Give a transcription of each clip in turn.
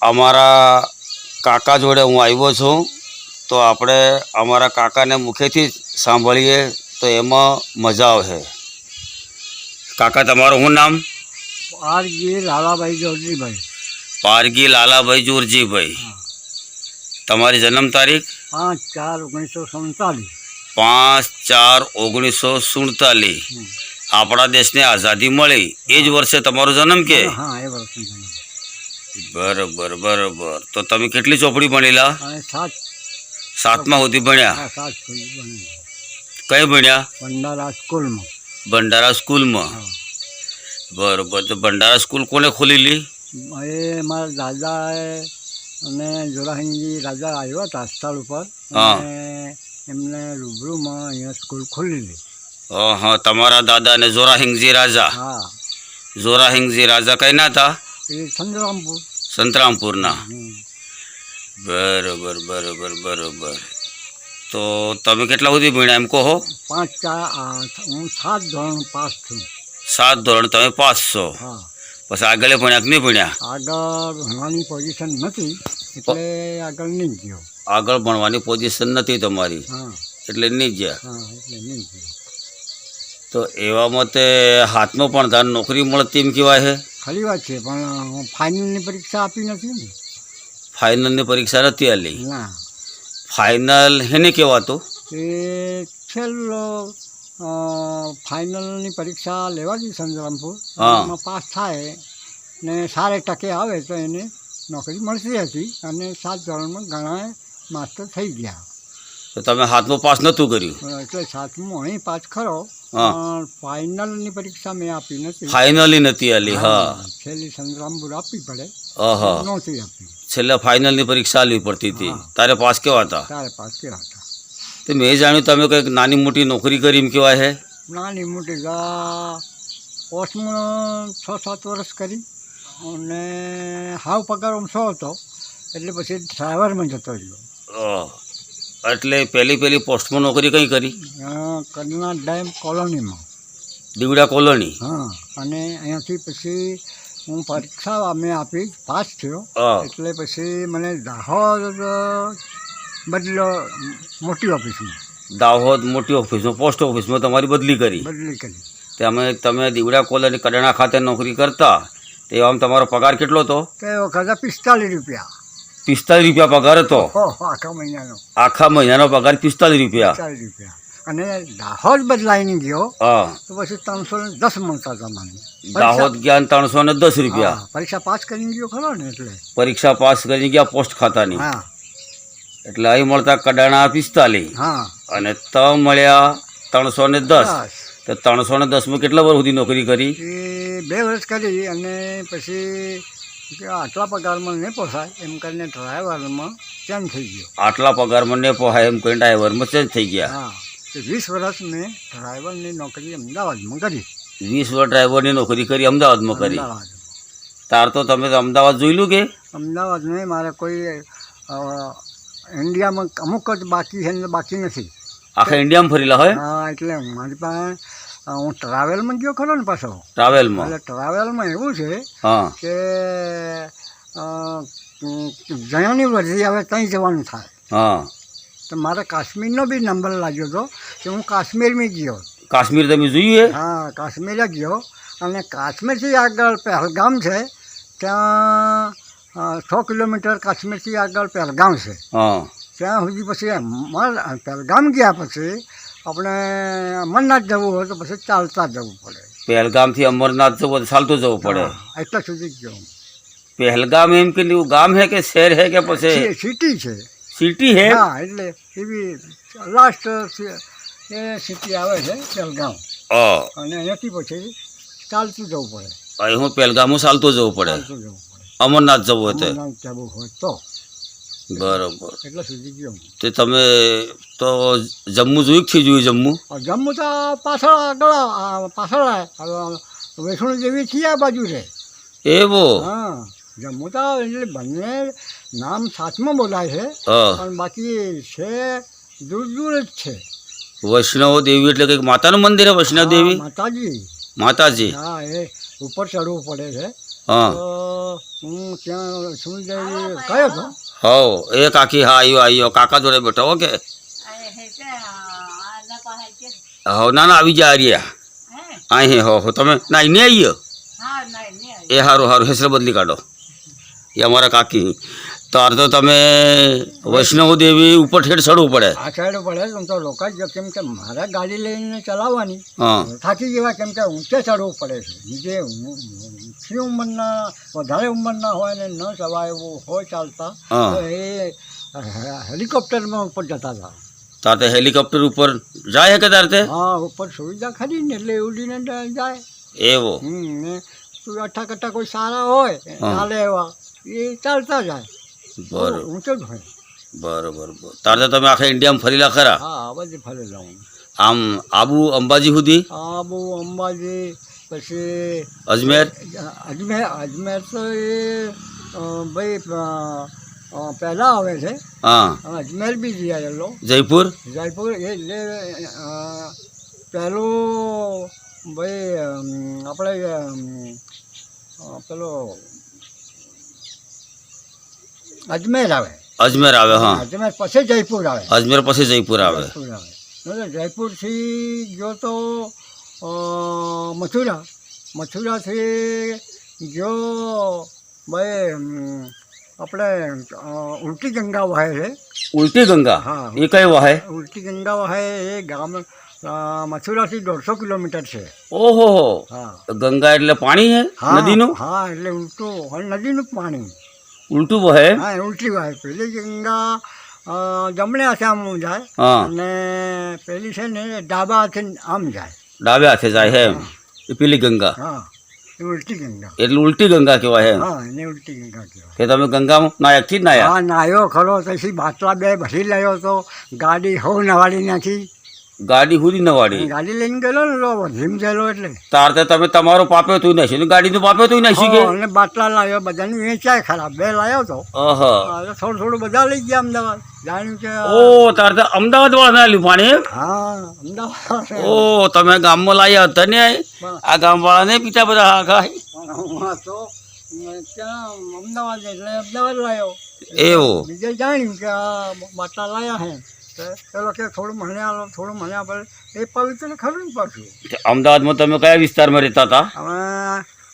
અમારા કાકા જોડે હું આવ્યો છું તો આપણે અમારા કાકાને મુખેથી સાંભળીએ તો એમાં મજા આવશે કાકા તમારું શું નામ? પારગી લાલાભાઈ જોરજીભાઈ. પારગી લાલાભાઈ જોરજીભાઈ. તમારી જન્મ તારીખ? પાંચ ચાર ઓગણીસો સુડતાલીસ. પાંચ ચાર ઓગણીસો સુડતાલીસ. આપણા દેશને આઝાદી મળી. એ જ વર્ષે તમારો જન્મ કે? હા એ વર્ષે. બરોબર બરોબર. તો તમે કેટલી ચોપડી ભણેલા? સાત. સાતમા સુધી ભણ્યા? સાત કઈ ભણ્યા? ભંડારા સ્કૂલમાં. ભંડારા સ્કૂલમાં? બરોબર તો ભંડારા સ્કૂલ કોને ખોલેલી? એ મારા દાદાએ અને જોરાહિંગજી રાજા આવ્યા હતા સ્થળ ઉપર. એમને રૂબરૂમાં અહીંયા સ્કૂલ ખોલેલી. હા તમારા દાદા ને જોરાહિંગજી રાજા? હા. જોરાહિંગજી રાજા કઈ ના હતા? એ ચંદ્રામપુર સંતરામપુરના? બરોબર બરોબર બરોબર. તો તમે કેટલા સુધી ભણ્યા એમ કહો? પાંચ ચાર હું સાત ધોરણ પાસ છું. સાત ધોરણ તમે પાસ છો? પછી આગળ ભણ્યા કે નહીં ભણ્યા? આગળ ભણવાની પોઝિશન નથી એટલે આગળ નહીં ગયો. આગળ ભણવાની પોઝિશન નથી તમારી? હા. એટલે નહીં ગયા? એટલે નહીં ગયો. તો એવામાં તે હાથમાં પણ તાર નોકરી મળતી એમ કહેવાય છે ખરી વાત છે પણ હું ફાઇનલની પરીક્ષા આપી નથી ને? ફાઇનલની પરીક્ષા નથી આલી? ના. ફાઇનલ હેને કહેવાતો? એ છેલ્લો ફાઇનલની પરીક્ષા લેવાથી સંતરામપુર. એમાં પાસ થાય ને સારા ટકે આવે તો એને નોકરી મળતી હતી અને સાત ધોરણમાં ઘણા માસ્ટર થઈ ગયા. તો તમે હાથમાં પાસ નહોતું કર્યું? એટલે સાતમું અહીં પાસ ખરો. પણ ફાઇનલની પરીક્ષા મેં આપી નથી. ફાઇનલી નથી આલી હા. છેલ્લી સંગ્રામપુર આપવી પડે. અહા. નહોતી આપી. છેલ્લે ફાઇનલની પરીક્ષા આલવી પડતી હતી. તારે પાસ કેવા હતા? તારે પાસ કેવા હતા? તો મેં જાણ્યું તમે કંઈક નાની મોટી નોકરી કરી એમ કહેવાય હે? નાની મોટી પોસ્ટમાં છ સાત વર્ષ કરી અને હાવ પગાર ઓછો હતો. એટલે પછી ડ્રાઈવરમાં જતો રહ્યો. એટલે પહેલી પહેલી પોસ્ટમાં નોકરી કઈ કરી? કરના ડેમ કોલોનીમાં. દીવડા કોલોની? હા અને અહીંયાથી પછી હું પરીક્ષા અમે આપી પાસ થયો. એટલે પછી મને દાહોદ બદલો મોટી ઓફિસમાં. દાહોદ મોટી ઓફિસમાં પોસ્ટ ઓફિસમાં તમારી બદલી કરી. બદલી કરી. તમે તમે દીવડા કોલોની કડાણા ખાતે નોકરી કરતા તે આમ તમારો પગાર કેટલો હતો? તે વખતે પિસ્તાલીસ રૂપિયા. પિસ્તાલીસ રૂપિયા પગાર હતો. આખા મહિનાનો. આખા મહિનાનો પગાર પિસ્તાલીસ રૂપિયા. રૂપિયા. અને દાહોદ બદલાઈને ગયો હા. તો પછી ત્રણસો ને દસ મળતા હતા મને. દાહોદ ગયા ત્રણસો ને દસ રૂપિયા. પરીક્ષા પાસ કરીને ગયો ખરો ને એટલે. પરીક્ષા પાસ કરી ગયા પોસ્ટ ખાતાની. હા. એટલે અહીં મળતા કડાણા પિસ્તાલીસ. હા. અને ત મળ્યા ત્રણસો ને દસ. તો ત્રણસો ને દસમાં કેટલા વર્ષ સુધી નોકરી કરી? બે વર્ષ કરી અને પછી કે આટલા પગારમાં નહીં પોસાય. એમ કરીને ડ્રાઈવરમાં ચેન્જ થઈ ગયો. આટલા પગારમાં નહીં પોસાય એમ કરીને ડ્રાઈવરમાં ચેન્જ થઈ ગયા. હા. વીસ વર્ષ મેં ડ્રાઈવરની નોકરી અમદાવાદમાં કરી. વીસ વર્ષ ડ્રાઈવરની નોકરી કરી અમદાવાદમાં કરી. તાર તો તમે અમદાવાદ જોયેલું કે? અમદાવાદ નહીં મારે કોઈ ઇન્ડિયામાં અમુક જ બાકી છે ને બાકી નથી. આખા ઇન્ડિયામાં ફરેલા હોય? હા એટલે મારી પાસે હું ટ્રાવેલમાં ગયો ખરો ને પાછો. ટ્રાવેલમાં એટલે ટ્રાવેલમાં એવું છે કે અ, જયાની વર્ધી આવે ત્યાં જવાનું થાય. હા. તો મારે કાશ્મીરનો બી નંબર લાગ્યો હતો કે હું કાશ્મીરમાં ગયો. કાશ્મીર તમે જોયું હા કાશ્મીર ગયો. અને કાશ્મીરથી આગળ પહેલગામ છે ત્યાં છ કિલોમીટર કાશ્મીરથી આગળ પહેલગામ છે. હા. ત્યાં સુધી પછી પહેલગામ ગયા પછી આપણે અમરનાથ જવું હોય તો પછી ચાલતા જવું પડે. પહેલગામથી અમરનાથ જવું હોય તો ચાલતું જવું પડે. એટલા સુધી જ જવું. પહેલગામ એમ કે ગામ હે કે શહેર હે કે પછી? સિટી છે. સિટી હે? હા એટલે એવી લાસ્ટ એ સિટી આવે છે પહેલગામ. અને અહીંયાથી પછી ચાલતું જવું પડે. હું પહેલગામ ચાલતું જવું પડે. ચાલતું જવું પડે. અમરનાથ જવું હોય તે અમરનાથ જવું હોય તો બરોબર. એટલે સુધી ગયો તે તમે તો જમ્મુ જોયું કે જોયું જમ્મુ જમ્મુ તો પાછળ આગળ પાછળ વૈષ્ણો દેવી છીએ આ બાજુ છે. એવો? હા જમ્મુ તો એટલે બંને નામ સાતમાં બોલાય છે પણ બાકી છે દૂર દૂર જ છે. વૈષ્ણવ દેવી એટલે કંઈક માતાનું મંદિર હે વૈષ્ણવ દેવી? માતાજી. માતાજી. હા એ ઉપર ચડવું પડે છે. હા તો હું ત્યાં સુનિલજી ગયો હતો હો એ કાકી હા આવ્યો આવ્યો કાકા જોડે બેઠો ઓકે હો ના ના આવી જા રહ્યા અહીં હો હો તમે ના એને આવ્યો એ સારું સારું હેસર બદલી કાઢો એ અમારા કાકી તાર તો તમે વૈષ્ણવ દેવી ઉપર ઠેઠ ચડવું પડે આ સાઈડ પડે તો તો લોકો જ કેમ કે મારે ગાડી લઈને ચલાવવાની હા થાકી જેવા કેમ કે ઊંચે ચડવું પડે છે જે ઊંચી ઉંમરના વધારે ઉંમરના હોય ને ન જવાય એવું હોય ચાલતા તો એ હેલિકોપ્ટરમાં ઉપર જતા હતા. તાર તો હેલિકોપ્ટર ઉપર જાય કે તાર તે? હા ઉપર સુવિધા ખરી ને એટલે ઉડીને જાય. એવો. હમ અઠા કટા કોઈ સારા હોય હા. ચાલે એવા એ ચાલતા જાય. બરોબર. ઊંચો જ હોય. બરોબર. તાર તો તમે આખા ઇન્ડિયામાં ફરેલા ખરા? હા બધી ફરે જાઉં આમ આબુ અંબાજી સુધી? આબુ અંબાજી પછી અજમેર? અજમેર અજમેર તો એ ભાઈ પહેલાં આવે છે. હા. અજમેર બી જઈ આવેલો. જયપુર? જયપુર એટલે પહેલું ભાઈ આપણે પેલો અજમેર આવે. અજમેર આવે હા. અજમેર પછી જયપુર આવે. અજમેર પછી જયપુર આવે. જયપુરથી ગયો તો મથુરા. મથુરાથી જો ભાઈ આપણે ઉલટી ગંગા વહે છે. ઉલટી ગંગા? હા. એ કઈ વહે? ઉલટી ગંગા વહે એ ગામ મથુરાથી દોઢસો કિલોમીટર છે. ઓહો હા. ગંગા એટલે પાણી હે? નદીનું? હા એટલે ઉલટું નદીનું પાણી. ઉલટું વહે હા ઉલટી વહે. પેલી ગંગા જમણે હાથે આમ જાય અને પેલી છે ને ડાબા હાથે આમ જાય. ડાબે હાથે જાય હે એમ. એ પેલી ગંગા. હા. એ ઉલટી ગંગા. એટલે ઉલટી ગંગા કહેવાય એમ. હા એને ઉલટી ગંગા કહેવાય. કે તમે ગંગામાં નાયકથી જ નાયા? હા નાયો ખરો પછી બાટલા બે ભરી લાવ્યો તો ગાડી હો નવાડી નાખી. ગાડી સુધી નવાડી. ગાડી લઈને ગયેલો ને ભીમ ગયેલો એટલે. તાર તો તમે તમારો પાપ્યો તું નાખ્યું ને ગાડીનું પાપ્યો તું નાખી ગયો અને બાટલા લાવ્યો બધાને વેચાય ખરા. બે લાવ્યો તો. ઓહ થોડું થોડું બધા લઈ ગયા અમદાવાદ. જાણ્યું કે ઓ તાર તો અમદાવાદ વાળા નાલ્યું પાણી? હા અમદાવાદ ઓ તમે ગામમાં લાયા હતા ને આ ગામવાળા ને પીતા બધા હા ખાય? તો ત્યાં અમદાવાદ એટલે અમદાવાદ લાવ્યો એવું. બીજે જાણ્યું કે બાટલા લાયા હે. પેલો કે થોડું મને આલો થોડું મને આપે એ પવિત્ર ખરું પાછું અમદાવાદમાં તમે કયા વિસ્તારમાં રહેતા હતા?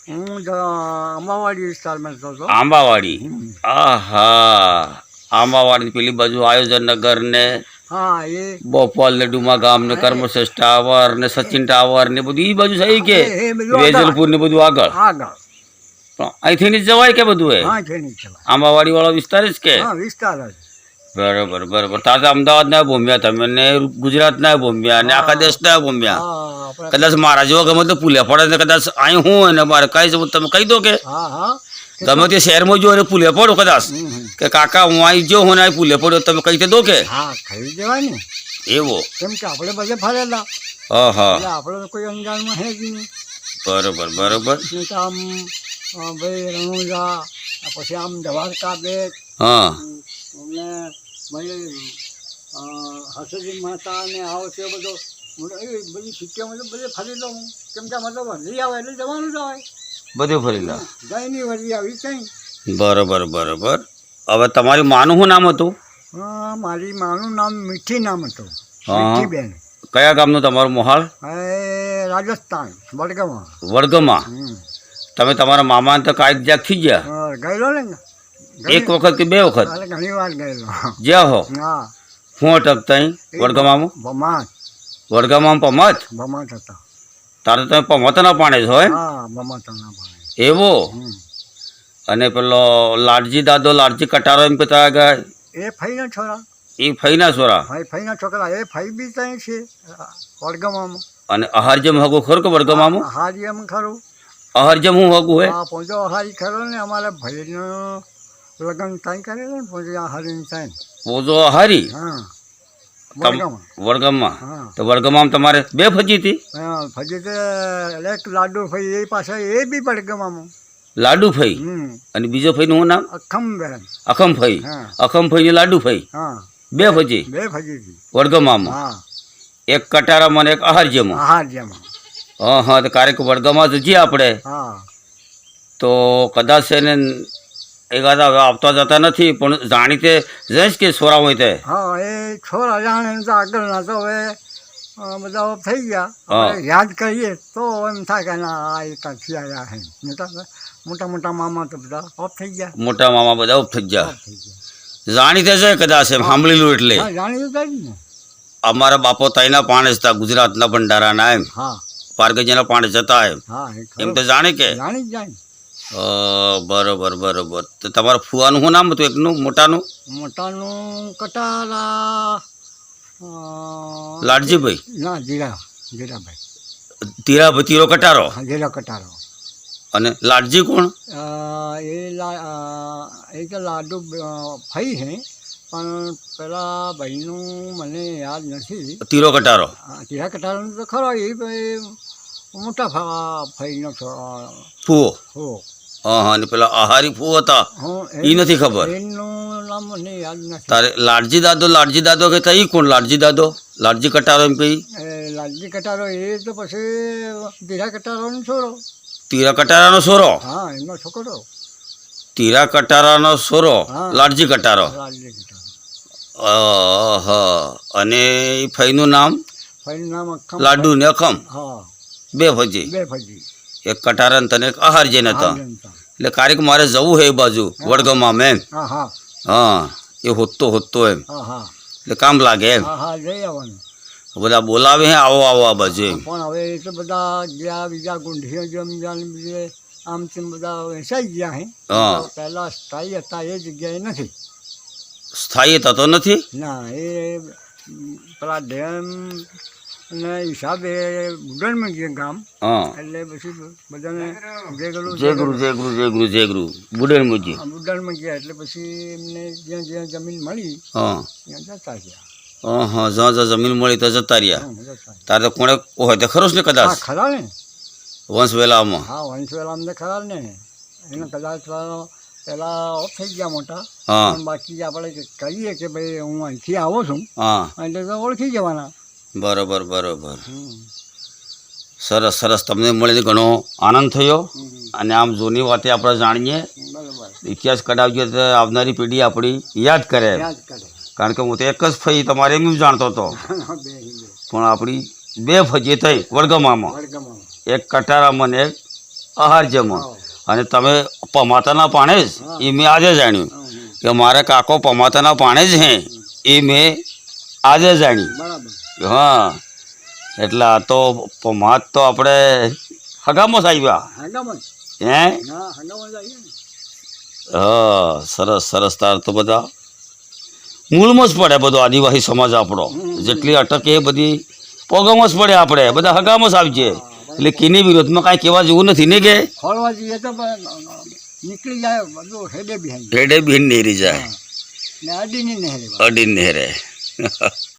હું અંબાવાડી વિસ્તારમાં રહેતો હતો. આંબાવાડી? આહા. આંબાવાડી પેલી બાજુ આયોજન નગર ને હા એ બોપલ ને ડુમા ગામ ને કર્મશેષ ટાવર ને સચિન ટાવર ને બધું એ બાજુ છે કે. વેજલપુર ને બધું આગળ? આગળ. અહીંથી જવાય કે બધું આંબાવાડી વાળો વિસ્તાર જ કે? વિસ્તાર જ. બરોબર બરોબર. તાતા અમદાવાદ ના ભૂમ્યા તમે ને ગુજરાત ના ભૂમ્યા ને આખા દેશ ના ભૂમ્યા. કદાચ મારા જેવો ગમે તો પુલિયા પડે ને કદાચ અહીં હું અને મારે કઈ જવું તમે કહી દો કે હા હા. તે શહેરમાં જો અને પુલિયા પડો કદાચ. કે કાકા હું અહીં જો હું અહીં પુલિયા પડ્યો તમે કહી દો કે. હા દેવાય ને. એવો. કેમ કે આપણે બધે ફરેલા. હા હા. આપણે કોઈ અંજાનમાં હે જ નહીં. બરોબર બરોબર. આમ ભાઈ રણુજા પછી આમ દ્વારકા બેટ હા હસજી મહેતા ને આવો છે બધો. એ બધી સિટીઓમાં તો બધે ફરી લઉં. કેમ કે મતલબ તો આવે એટલે જવાનું જ હોય. બધું ફરી લો નહીં વરદી આવી કઈ. બરોબર બરોબર. હવે તમારું માનું શું નામ હતું? હા મારી માનું નામ મીઠી નામ હતું. હા. મીઠીબેન. કયા ગામનું તમારું મોહાલ? રાજસ્થાન વડગામાં વડગમાં તમે તમારા મામાને તો કાંઈક જ્યાં થઈ ગયા ગયેલો ને? એક વખત કે બે વખત? ઘણી વાર ગયેલો. જ્યાં હો? હા. હું અટક તઈ? વડગામામાં? ભમાત પમત ભમાત હતા. તારે તમે પમતના પાણે છો એમ હા ભમાતના એવો? અને પેલો લાડજી દાદો લાડજી કટારો એમ પિતા ગયા એ ફઈના છોરા. એ ફઈના છોરા? ફઈ ફઈના છોકરા. એ ફઈ બી ત્યાં છે વડગામમાં. અને અહારજમ હગો ખરો કે વડગામામાં? હારી એમ ખરું. અહારજમ હું હગું હે? પહોંચો અહારી ખરો ને અમારા ભાઈનો લગ્ન ત્યાં કરેલો ને પોજો હારી ત્યાં પોજો અહારી હા. વડગામમાં વડગામમાં તો વડગામામાં તમારે બે ફજી હતી? ફજી તે એક લાડુ ફઈ એ પાસે એ બી વડગામમાં લાડુ ફઈ? અને બીજો ફઈનું નું નામ? અખમ બેન. અખમ ફઈ. અખમ ફઈ ને લાડુ ફઈ? બે ફજી? બે ફજી હા. એક કટારામાં અને એક આહારજ્યમાં? આહાર જેમાં હા હા તો ક્યારેક વડગામાં તો જઈએ આપણે. હા. તો કદાચ એને એકાદા હવે આવતા જતા નથી પણ જાણીતે જઈશ કે સોરા હોય તે? હા એ છોરા જાણે એમ તો આગળના તો હવે અ, બધા ઓફ થઈ ગયા. હા. હવે યાદ કરીએ તો એમ થાય કે ના આ એક આખી આવ્યા છે. મોટા મોટા મોટા મામા તો બધા ઓફ થઈ ગયા. મોટા મામા બધા ઉપ થઈ ગયા. ઓફ થઈ ગયા. જાણીતે છે કદાચ એમ સાંભળેલું એટલે? હા જાણી તો કરી ને. અમારા બાપો તાઈના પાણે હતા ગુજરાતના ભંડારાના એમ. હા. પારગજીના પાણે જતા એમ. હા એ એમ ખરું. તો જાણે કે? જાણી જ જાય ને. અ, બરોબર બરોબર. તો તમારા ફુવાનું શું નામ હતું? એકનું? મોટાનું? મોટાનું કટારા લાડજીભાઈ? ના જીરા જીરાભાઈ. ધીરાભાઈ તીરો કટારો? હા જીરા કટારો. અને લાડજી કોણ? એ લા એ તો લાડુ ફઈ છે પણ પેલા ભાઈનું મને યાદ નથી. તીરો કટારો? તીરા કટારો તો ખરો એ ભાઈ મોટા ફઈનો છો ફુઓ હો અને પેલા આહારી ફૂ હતા. એ નથી ખબર. તારે લાડજી દાદો લાડજી દાદો કે ઈ કોણ? લાડજી દાદો? લાડજી કટારો એમ કઈ? લાડજી કટારો એ તો પછી જીરા કટારાનો છોરો. તીરા કટારાનો સોરો હા એમનો છોકરો. તીરા કટારાનો સોરો હા. લાડજી કટારો. અને ઈ ફઈનું નામ? ફઈનું નામ લાડુ ને અખમ. હા. બે ફજી. બે ફજી. એક કટારા તને એક આહાર જઈને હતા એટલે કારેક મારે જવું હે એ બાજુ વડગામમાં મેં હા એ હોતો હોતો એમ. એટલે કામ લાગે એમ. બધા બોલાવે હે આવો આવો આ બાજુ એમ. પણ હવે એ તો બધા ગયા બીજા ગુંઢીઓ જેમ જાણ બીજે આમ તેમ બધા વેચાઈ ગયા હે. હા. પહેલા સ્થાયી હતા એ જગ્યાએ નથી. સ્થાયી થતો નથી? ના એ પેલા ડેમ ને હિસાબે બુડનમાં ગયા ગામ હા. એટલે પછી બધાને જે ગયેલું જય ગુરુ જય ગુરુ જય ગુરુ જય ગુરુ બુડેન મુજી બુડનમાં ગયા એટલે પછી એમને જ્યાં જ્યાં જમીન મળી હા. ત્યાં જતા ગયા હા જ્યાં જ્યાં જમીન મળી તો જતા રહ્યા. ગયા. તારે તો કોણે હોય તો ખરો ને કદાચ? ખરા ને. વંશ વેલામાં હા વંશવેલા અમને ખરા ને. એને કદાચ પેલા ઓફ થઈ ગયા મોટા. બાકી આપણે કહીએ કે ભાઈ હું અહીંથી આવું છું. હા એટલે તો ઓળખી જવાના. બરોબર બરોબર. સરસ સરસ. તમને મળીને ઘણો આનંદ થયો. અને આમ જૂની વાતે આપણે જાણીએ. ઇતિહાસ કઢાવજો તો આવનારી પેઢી આપણી યાદ કરે. કારણ કે હું તો એક જ ફઈ તમારે એમ જાણતો હતો. પણ આપણી બે ફજી થઈ વડગમામાં એક કટારામાં ને એક અહારજમાં અને તમે પમાતાના પાણે જ એ મેં આજે જાણ્યું. કે મારા કાકો પમાતાના પાણે જ હે. એ મેં આજે જાણ્યું. બરાબર. હા. એટલે આ તો માત તો આપણે હગામસ જ આવ્યા હે? હા સરસ સરસ તાર તો બધા. મૂળમાં જ પડે બધો આદિવાસી સમાજ આપણો. જેટલી અટક એ બધી પોગામાં જ પડે આપણે. બધા હગામાં જ આવજે એટલે કિની વિરોધમાં કાંઈ કહેવા જેવું નથી ને કે? ખોલવા જઈએ તો નીકળી જાય બધું હેડે નેરી જાય. અડીની